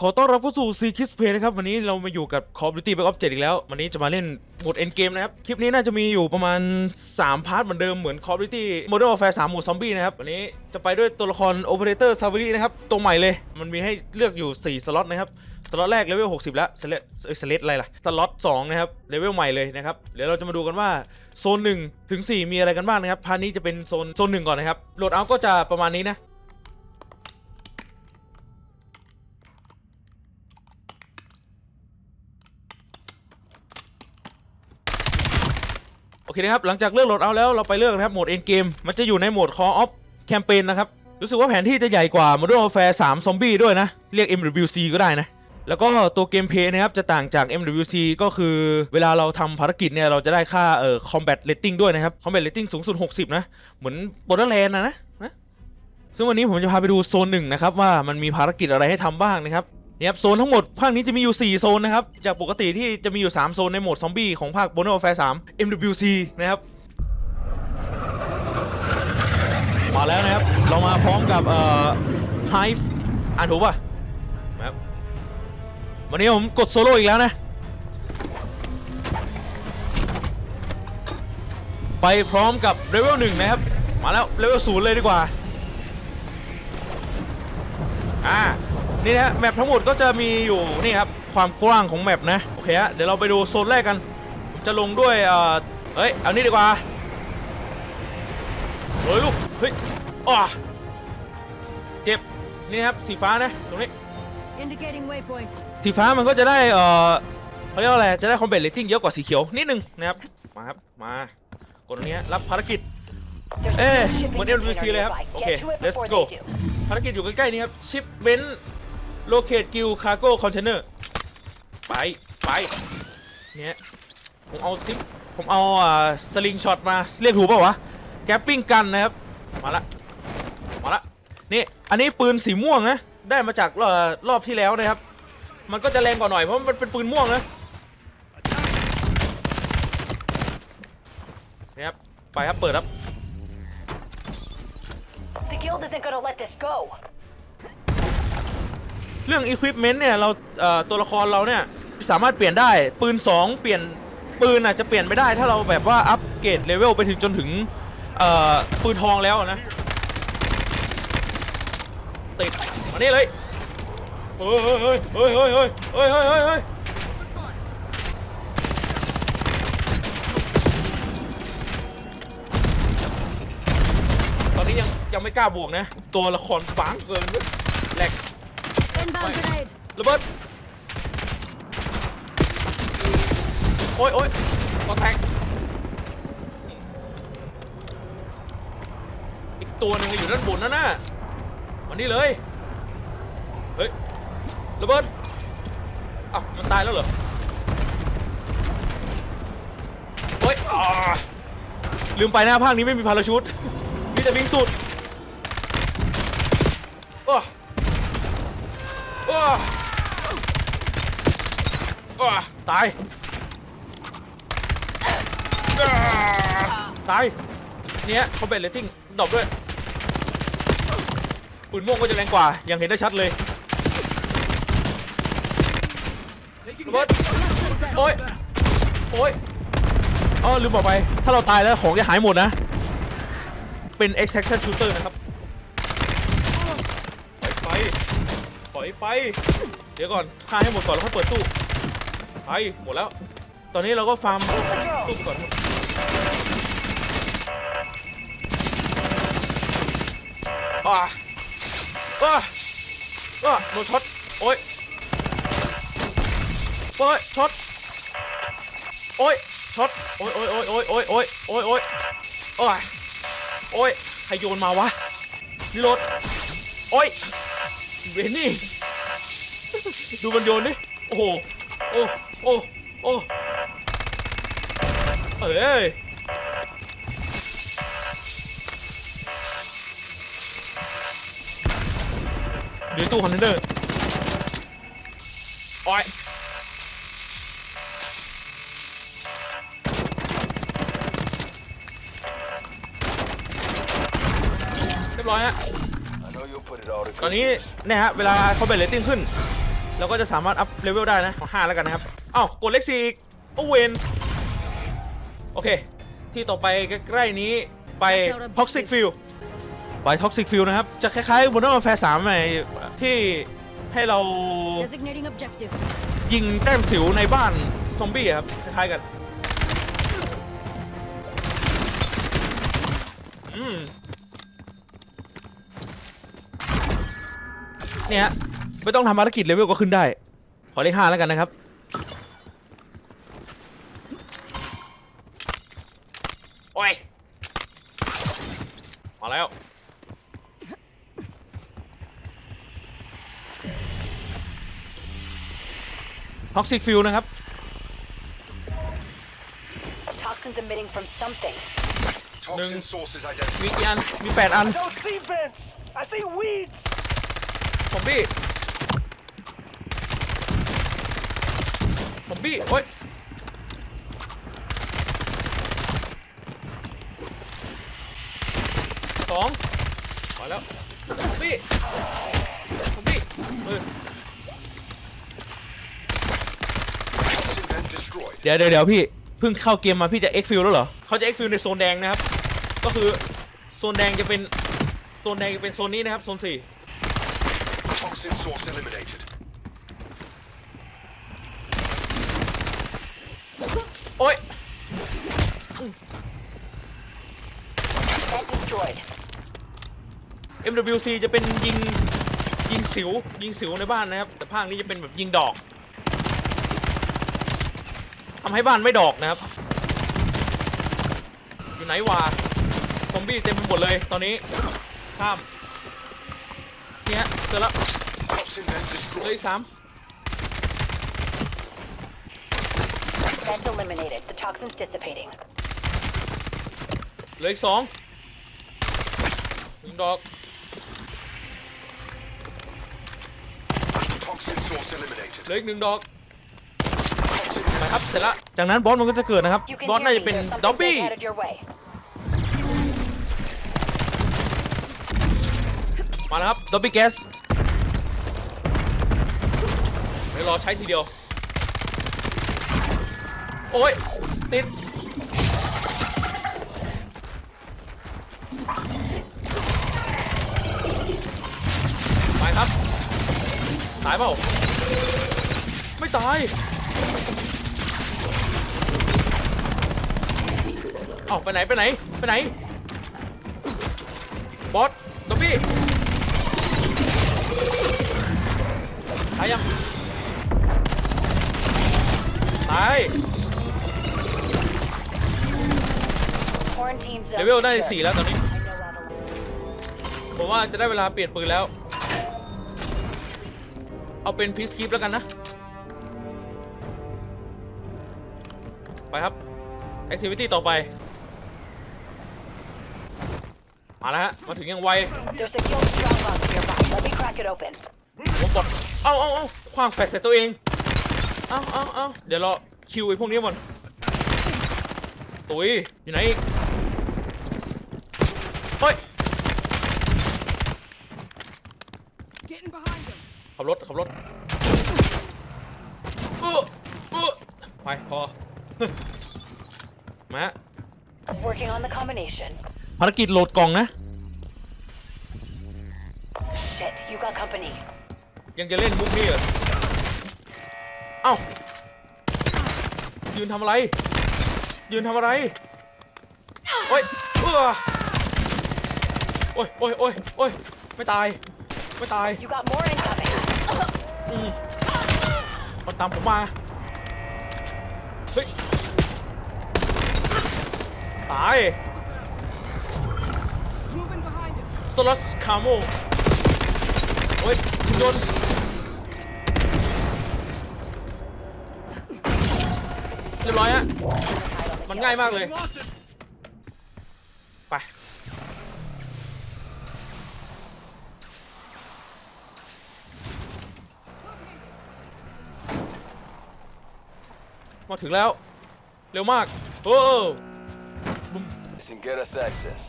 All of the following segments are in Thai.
ขอต้อนรับเข้าสู่ C Kiss Play นะครับ วันนี้เรามาอยู่กับ Call of Duty Black Ops 7 อีกแล้ว วันนี้จะมาเล่นโหมด End Game นะครับ คลิปนี้น่าจะมีอยู่ประมาณ 3 พาร์ทเหมือนเดิมเหมือน Call of Duty Modern Warfare 3โหมดซอมบี้นะครับ วันนี้จะไปด้วยตัวละคร Operator s a v a r y นะครับ ตัวใหม่เลย มันมีให้เลือกอยู่ 4 สล็อตนะครับ สล็อตแรกเลเวล 60 แล้วสล็อตเอ้สล็อตอะไรล่ะ สล็อต 2 นะครับ เลเวลใหม่เลยนะครับ เดี๋ยวเราจะมาดูกันว่าโซน1ถึง4มีอะไรกันบ้างนะครับ พาร์ทนี้จะเป็นโซนโซนหนึ่งก่อนนะครับ โหลดเอาก็จะประมาณนี้นะ เคนะครับหลังจากเลือกโหลดเอาแล้วเราไปเลือกนะครับโหมด End Game มันจะอยู่ในโหมด Call of Campaign นะครับรู้สึกว่าแผนที่จะใหญ่กว่า Modern Warfare 3 Zombie ด้วยนะ เรียก MWC ก็ได้นะแล้วก็ตัวเกมเพลย์นะครับ จะต่างจาก MWC ก็คือเวลาเราทำภารกิจเนี่ย เราจะได้ค่าเอ่อ Combat Rating ด้วยนะครับ Combat Rating สูงสุด 60 นะ เหมือน Borderlands นนะนะ ซึ่งวันนี้ผมจะพาไปดูโซนหนึ่งนะครับ ว่ามันมีภารกิจอะไรให้ทำบ้างนะครับ เนี่ยครับโซนทั้งหมดภาคนี้จะมีอยู่ 4 โซนนะครับ จากปกติที่จะมีอยู่ 3 โซนในโหมดซอมบี้ของภาค Modern Warfare 3 MWC นะครับ มาแล้วนะครับ เรามาพร้อมกับเอ่อ Hive อ่านถูกป่ะนะครับวันนี้ผมกดโซโล่อีกแล้วนะ ไปพร้อมกับเลเวลหนึ่งนะครับ มาแล้วเลเวลศูนย์เลยดีกว่า อ่า นี่นะฮะแมปทั้งหมดก็จะมีอยู่นี่ครับความกว้างของแมปนะโอเคฮะเดี๋ยวเราไปดูโซนแรกกันผมจะลงด้วยเอ่อเฮ้ยเอานี่ดีกว่าเฮ้ยลูกเฮ้ยอ้าเจ็บนี่นะครับสีฟ้านะตรงนี้ Indicating waypoint. สีฟ้ามันก็จะได้เอ่อเขาเรียกว่าอะไรจะได้คอมเบทเลตติ้งเยอะกว่าสีเขียวนิดนึงนะครับมาครับมากดตรงนี้ฮะรับภารกิจ There's Eh, a shipping model container VC เลยครับ nearby. โอเค Get to it let's before go they do. ภารกิจอยู่ใกล้ๆนี้ครับชิปเบน โลเคตกิลคาร์โก้คอนเทนเนอร์ไป ไป เนี่ยผมเอาซิปผมเอาอ่าสลิงช็อตมาเรียกถูกเปล่าวะ แกปปิ้งกันนะครับ มาละ มาละ นี่ อันนี้ปืนสีม่วงนะ ได้มาจากรอบรอบที่แล้วนะครับ มันก็จะแรงกว่าหน่อยเพราะมันเป็นปืนม่วงนะนี่ครับ ไปครับ เปิดครับ The guild isn't gonna let this go. เรื่องอุปกรณ์เนี่ยเราตัวละครเราเนี่ยสามารถเปลี่ยนได้ปืน 2 เปลี่ยนปืนอะจะเปลี่ยนไม่ได้ ถ้าเราแบบว่าอัปเกรดเลเวลไปถึงจนถึงปืนทองแล้วนะติดมานี่เลยเฮ้ยเฮ้ยเฮ้ยเฮ้ยเฮ้ยเฮ้ยเฮ้ยตอนนี้ยังยังไม่กล้าบวกนะ ตัวละครฟังเกินแหลก ระเบิด โอ้ยโอ้ยกอแทกอีกตัวหนึ่งอยู่ด้านบนนั่นน่ะมานี่เลย เฮ้ย ระเบิดอะมันตายแล้วเหรอโอ้ยอลืมไปนะภาคนี้ไม่มีพาราชูตมีแต่วิ่งสุดโอ้โอ้โอ้ ตายอ่าตาย เนี่ยเขาเป็นเลตติ้งดรอปด้วยปืนม่วงก็จะแรงกว่ายังเห็นได้ชัดเลยระเบิดโอ้ยโอ้ยอ๋อลืมบอกไป ถ้าเราตายแล้วของจะหายหมดนะ เป็น extraction shooter นะครับปล่อยไปปล่อยไปเดี๋ยวก่อนฆ่าให้หมดก่อนแล้วค่อยเปิดตู้ ไปหมดแล้ว ตอนนี้เราก็ฟาร์มตู้ก่อนอ่าอ่าอ่าโดนช็อตโอ้ยโอ้ยช็อตโอ้ยช็อตโอ้ยโอ้ยโอ้ยโอ้ยโอ้ยโอ้ยโอ้ยโอ้ยโอ้ยโอ้ยใครโยนมาวะนี่รถโอ้ยเวนนี่ ดูมันโยนดิ โอ้โห โอ้โอ้โอ้เอ้ยเดี๋ยวตู้คอนเทนเนอร์โอ้ยเรียบร้อยฮะ I know you'll put it all ตอน to นี้เนี่ยฮะ เวลาเขาเป็นเรตติ้งขึ้น เราก็จะสามารถอัพเลเวลได้นะขอห้าแล้วกันนะครับอ้าวกดเลขสี่อีกโอ้เวนโอเค ที่ต่อไปใกล้ๆนี้ไป Toxic Field ไป Toxic Field นะครับ จะคล้ายๆ Modern Warfare 3ไงที่ให้เรา Designating objective. ยิงแต้มสิวในบ้านซอมบี้อะครับ คล้ายๆกันอืมเนี่ยฮะ ไม่ต้องทำภารกิจเลเวลก็ขึ้นได้ ขอเลขห้าแล้วกันนะครับ โอ้ย มาแล้ว ท็อกซิกฟิลนะครับ Toxins emitting from something. Toxin sources identified. มีกี่อัน มีแปดอัน don't see vents. I see weeds. ซอมบี้ ซอมบี้โอ้ยสองมาแล้วซอมบี้ซอมบี้เออ Toxin vent destroyed. เดี๋ยวเดี๋ยวเดี๋ยวพี่เพิ่งเข้าเกมมาพี่จะ X f i l แล้วเหรอเขาจะ X f i l ในโซนแดงนะครับ ก็คือโซนแดงจะเป็นโซนแดงจะเป็นโซนนี้นะครับโซนสี่ Toxin source eliminated. โอ้ย Vent destroyed. MWC จะเป็นยิงยิงสิว ยิงสิวในบ้านนะครับ แต่ภาคนี้จะเป็นแบบยิงดอกทำให้บ้านไม่ดอกนะครับ อยู่ไหนวะซอมบี้เต็มไปหมดเลยตอนนี้ ข้ามเนี่ยเจอแล้ว Toxin vent เหลย destroyed. อีกสาม Vent eliminated. The toxins dissipating. เหลืออีกสองหนึ่งดอก Toxin source eliminated. เหลืออีกหนึ่งดอก Toxin ไปครับ เสร็จแล้วจากนั้นบอสมันก็จะเกิดนะครับ You can บอส hear น่า me. จะเป็น There's ดอบ something บี้ big headed your way. มาแล้วครับดอบบี้แกสเดี๋ยวรอใช้ทีเดียว โอ้ย ติดไปครับ ตายเปล่า ไม่ตาย เอ้าไปไหน ไปไหน ไปไหน บอสดอบบี้ตายยัง ตาย เลเวลได้ secured. สี่แล้วตอนนี้ I know Avalon. ผมว่าจะได้เวลาเปลี่ยนปืนแล้ว เอาเป็นพีซคีปแล้วกันนะ ไปครับแอคทิวิตี้ต่อไป มาแล้วฮะ มาถึงยังไว There's a kill strong box nearby. Let me crack it open. ผมกดเอ้าเอ้าเอ้าคว้างแฟลชใส่ตัวเอง เอ้าเอ้าเอ้าเดี๋ยวรอคิวไอ้พวกนี้ก่อน ตุยอยู่ไหนอีกเฮ้ย Getting behind them. ขับรถขับรถเออเออไปพอ มาฮะ Working on the combination. ภารกิจโหลดกล่องนะ Shit, you got company. ยังจะเล่นมุกนี้เหรอ เอ้า ยืนทำอะไร ยืนทำอะไร โอ้ยเออ โอ้ยโอ้ยโอ้ยโอ้ยไม่ตาย ไม่ตาย You got more incoming. อืมมันตามผมมา เฮ้ย ตาย Moving behind them. โซลัสคาโมโอ้ยคุณยนต์เรียบร้อยฮะ มันง่ายมากเลยไป มาถึงแล้ว เร็วมากโอ้ Listen, get us access.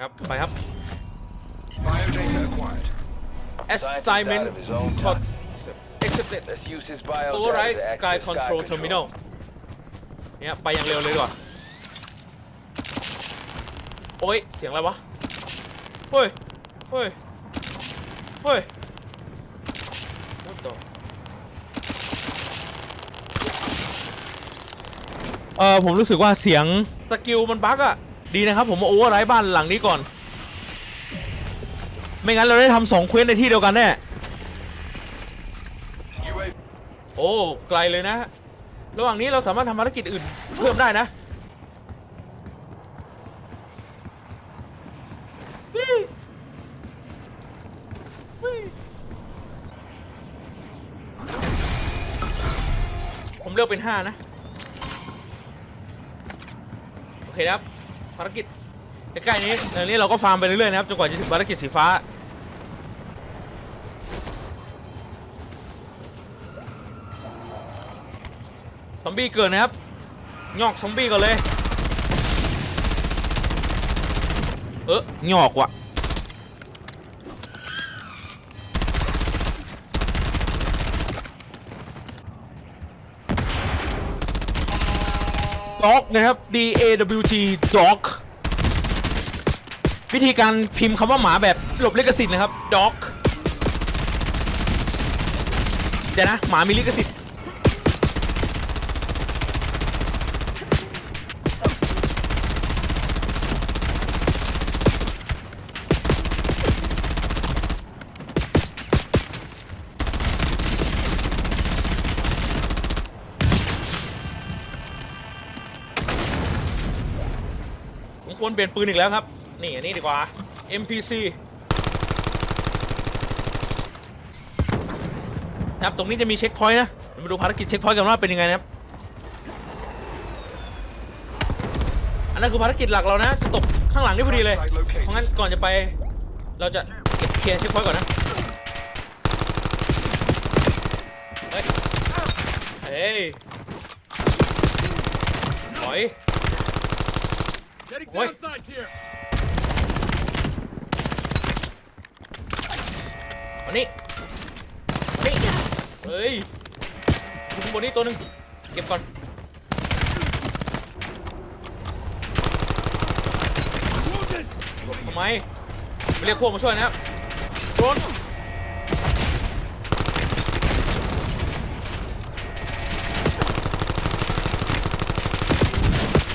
ครับไปครับ Biodata acquired. Scientist assignment out of his own got toxins. accepted Let's use his bio override data to sky access control terminal เนี่ยไปอย่างเร็วเลยดีกว่าโอ้ยเสียงอะไรวะเฮ้ยเฮ้ยเฮ้ย What the เออผมรู้สึกว่าเสียงสกิลมันบั๊กอะดีนะครับผมมาโอเวอร์ไรบ้านหลังนี้ก่อน ไม่งั้นเราได้ทำสองเควสในที่เดียวกันแน่โอ้ไกลเลยนะ ระหว่างนี้เราสามารถทำภารกิจอื่นเพิ่มได้นะผมเลือกเป็น 5 นะ โอ เคนะครับภารกิจใกล้ๆนี้อันนี้เราก็ฟาร์มไปเรื่อยๆนะครับจนกว่าจะถึงภารกิจสีฟ้าซอมบี้เกิดนะครับงอกซอมบี้ก่อนเลย เอองอกว่ะ dog นะครับ D A W G dog วิธีการพิมพ์คำว่าหมาแบบหลบลิขสิทธิ์นะครับ dog เดี๋ยวนะ หมามีลิขสิทธิ์ วรเปลี่ยนปืนอีกแล้วครับ นี่อันนี้ดีกว่า MPC นะครับตรงนี้จะมีเช็คพอยต์นะเดี๋ยวมาดูภารกิจเช็คพอยต์กันว่าเป็นยังไงนะครับ อันนั้นคือภารกิจหลักเรานะจะตกข้างหลังนี่พอดีเลย เพราะงั้นก่อนจะไปเราจะเคลียร์เช็คพอยต์ก่อนนะ เฮ้ยเฮ้ยถอย Getting Wait. downside here. มานี่นี่เฮ้ยอยู่ข้างบนนี้ตัวหนึ่งเก็บก่อนทำไมไม่เรียกพวกมาช่วยนะครับโดน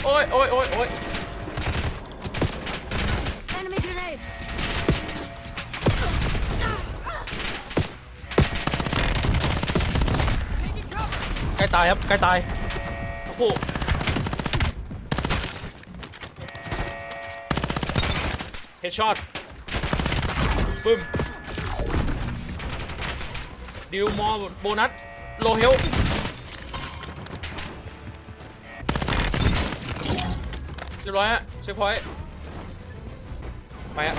โอ้ยโอ้ยโอ้ยโอ้ย ตายครับใกล้ตายทั้งคู่เฮดช็อตปึ้มดิวมอโบนัสโลเฮลเรียบร้อยฮะเช็คพอยต์ไปฮะ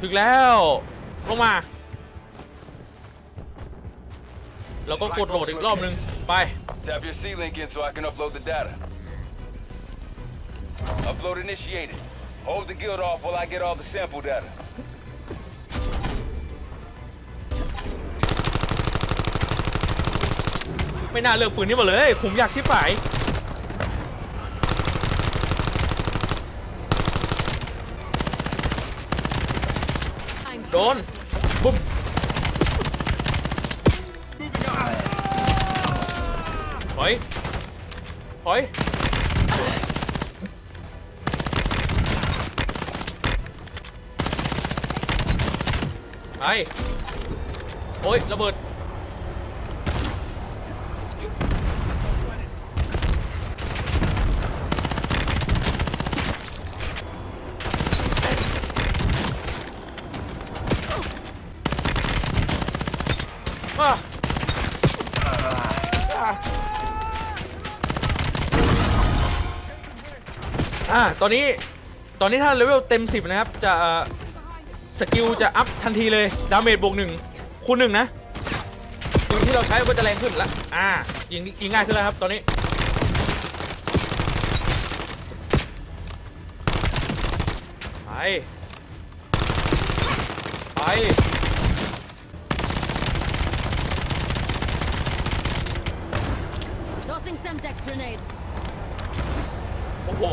ถึงแล้ว ลงมา แล้วก็กดโหลดอีกรอบนึง ไป Tap your C-Link in so I can upload the data. Upload initiated. Hold the guild off while I get all the sample data. ไม่น่าเลือกปืนนี้มาเลย ผมอยากชิบหาย I'm โดนบุ้ ถอย ถอย ไป โอ้ย ระเบิด อ่าตอนนี้ตอนนี้ถ้าเลเวลเต็ม 10 นะครับ จะเอ่อสกิลจะอัพทันทีเลย ดาเมจบวกหนึ่งคูณหนึ่งนะปืนที่เราใช้ก็จะแรงขึ้นละอ่ายิงยิงง่ายขึ้นแล้วครับตอนนี้ไป Tossing Semtex grenade. โอ้โห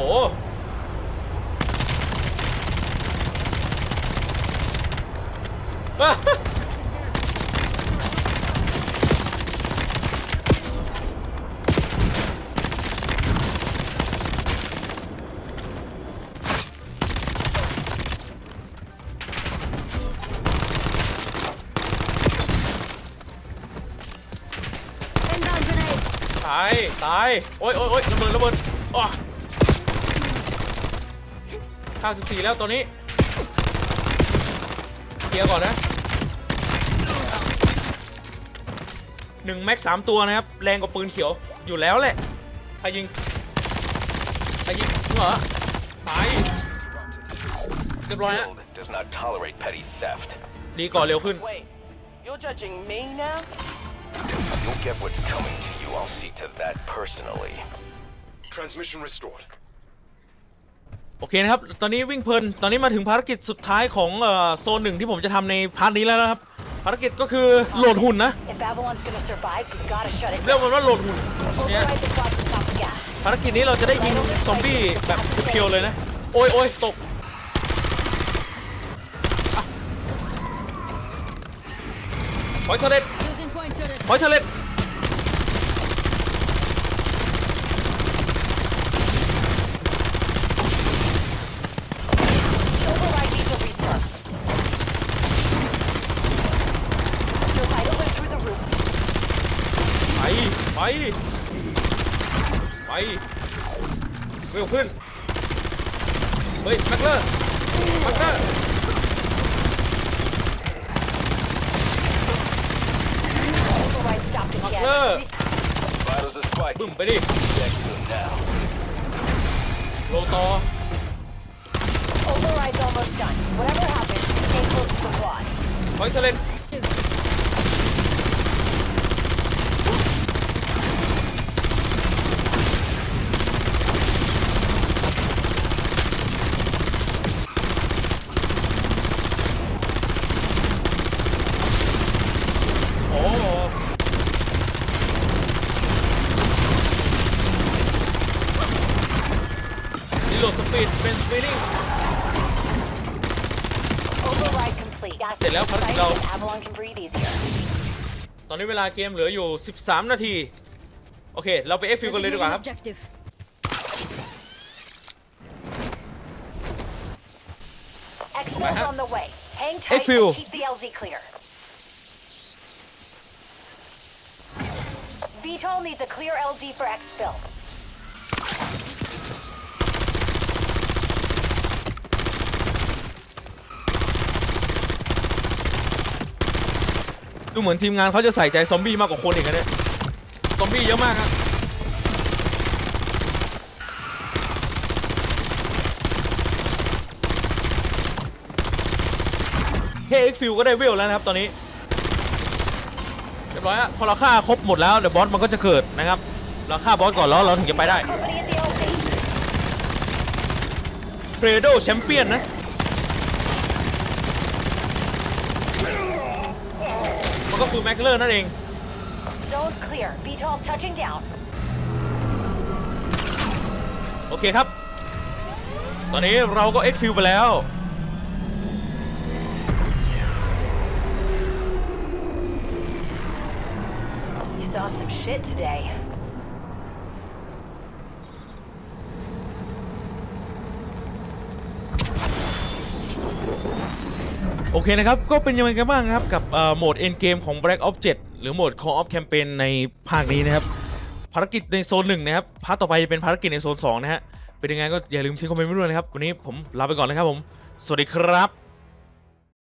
Inbound grenade. ตาย ตาย โอ้ยโอ้ยโอ้ยระเบิดระเบิดอ้อข้าสิบสี่แล้วตัวนี้ เคลียร์ก่อนนะ หนึ่งแม็กสามตัวนะครับ แรงกว่าปืนเขียวอยู่แล้วแหละใครยิงใครยิงเหรอตายเรียบร้อยฮะ Guild does not tolerate petty theft. ดีก่อนเร็วขึ้น Wait, you're judging me now? You'll get what's coming to you. I'll see to that personally. Transmission restored. โอเคนะครับ ตอนนี้วิ่งเพลิน ตอนนี้มาถึงภารกิจสุดท้ายของเอ่อโซนหนึ่งที่ผมจะทำในพาร์ทนี้แล้วนะครับ ภารกิจก็คือโหลดหุ่นนะ If Babylon's gonna survive, we gotta shut it เรียก down. มันว่าโหลดหุ่นเนี่ย Override the bots and stop the gas. ภารกิจนี้เราจะได้ยิงซอมบี้แบบเพียวๆเลยนะ โอ้ยโอ้ยตกอะพอยเทเลต Using point turret. พอยเทเลต Override needs a restart. Survive went through the roof. ไป ไปไปเร็วขึ้น เฮ้ยแม็กเลอร์แม็กเลอร์ Override stopped again. Look. Restart. Vitals are spiking. บึ้มไปดิ Check them now. โลต่อ Override's almost done. Whatever happens, stay close to the quad. พอ โหลดสปีดเป็นสปีด Override complete. Gas เสร็จแล้วภารกิจเรา inside, Avalon can breathe easier. ตอนนี้เวลาเกมเหลืออยู่ 13 นาที โอเค เราไปเอฟฟิวกันเลยดีกว่าครับ Designating objective. Exfil's Uh-huh. on the way. Hang tight Exfil. and keep the LZ clear. VTOL needs a clear LZ for exfil. ดูเหมือนทีมงานเขาจะใส่ใจซอมบี้มากกว่าคนอีกนะเนี่ยซอมบี้เยอะมากครับแค่เอ็กฟิวก็ได้เวลแล้วนะครับตอนนี้เรียบร้อยฮะพอเราฆ่าครบหมดแล้วเดี๋ยวบอสมันก็จะเกิดนะครับเราฆ่าบอสก่อนแล้วเราถึงจะไปได้เฟรโดแชมเปี้ยนนะ ก็คือแม็กเลอร์นั่นเอง Zone's clear. VTOL touching down. โอเคครับ ตอนนี้เราก็เอ็กฟิวไปแล้ว You saw some shit today. โอเคนะครับ ก็เป็นยังไงกันบ้างนะครับ กับโหมดเอ็นเกมของ Black Ops 7หรือโหมด Call of Campaign ในภาคนี้นะครับ ภารกิจในโซนหนึ่งนะครับ พาร์ทต่อไปจะเป็นภารกิจในโซน2นะฮะ เป็นยังไงก็อย่าลืมทิ้งคอมเมนต์ไว้ด้วยนะครับ วันนี้ผมลาไปก่อนนะครับผม สวัสดีครับ